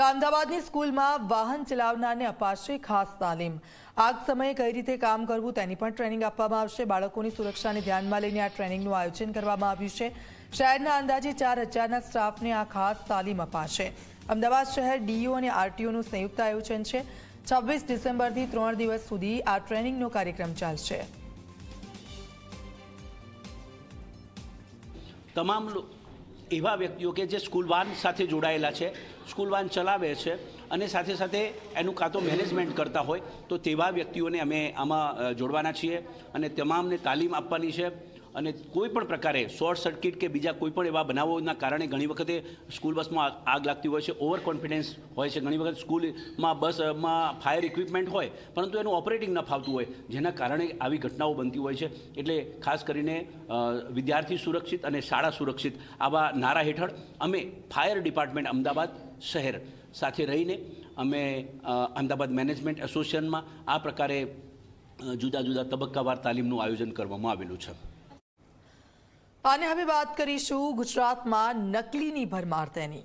તો અમદાવાદની સ્કૂલમાં વાહન ચલાવનારને અપાશે ખાસ તાલીમ. આગ સમયે કઈ રીતે કામ કરવું તેની પણ ટ્રેનિંગ આપવામાં આવશે. બાળકોની સુરક્ષાને ધ્યાનમાં લઈને આ ટ્રેનિંગનું આયોજન કરવામાં આવ્યું છે. શહેરના અંદાજે ચાર હજારના સ્ટાફને આ ખાસ તાલીમ અપાશે. અમદાવાદ શહેર ડીયુ અને આરટીઓનું સંયુક્ત આયોજન છે. છવ્વીસ ડિસેમ્બરથી ત્રણ દિવસ સુધી આ ટ્રેનિંગનો કાર્યક્રમ ચાલશે. તમામ એવા વ્યક્તિઓ કે જે સ્કૂલ વાન સાથે જોડાયેલા છે, સ્કૂલ વાન ચલાવે છે અને સાથે સાથે એનું કાં તો મેનેજમેન્ટ કરતા હોય, તો તેવા વ્યક્તિઓને અમે આમાં જોડવાના છીએ અને તમામને તાલીમ આપવાની છે. અને કોઈ પણ પ્રકારે શોર્ટ સર્કિટ કે બીજા કોઈ પણ એવા બનાવોના કારણે ઘણી વખતે સ્કૂલ બસમાં આગ- લાગતી હોય છે ઓવર કોન્ફિડન્સ હોય છે. ઘણી વખત સ્કૂલમાં બસમાં ફાયર ઇક્વિપમેન્ટ હોય, પરંતુ એનું ઓપરેટિંગ ન ફાવતું હોય, જેના કારણે આવી ઘટનાઓ બનતી હોય છે. એટલે ખાસ કરીને વિદ્યાર્થી સુરક્ષિત અને શાળા સુરક્ષિત આવા નારા હેઠળ અમે ફાયર ડિપાર્ટમેન્ટ અમદાવાદ શહેર સાથે રહીને અમે અમદાવાદ મેનેજમેન્ટ એસોસિએશનમાં આ પ્રકારે જુદા જુદા તબક્કાવાર તાલીમનું આયોજન કરવામાં આવેલું છે. અને હવે વાત કરીશું ગુજરાતમાં નકલીની ભરમાર તેની.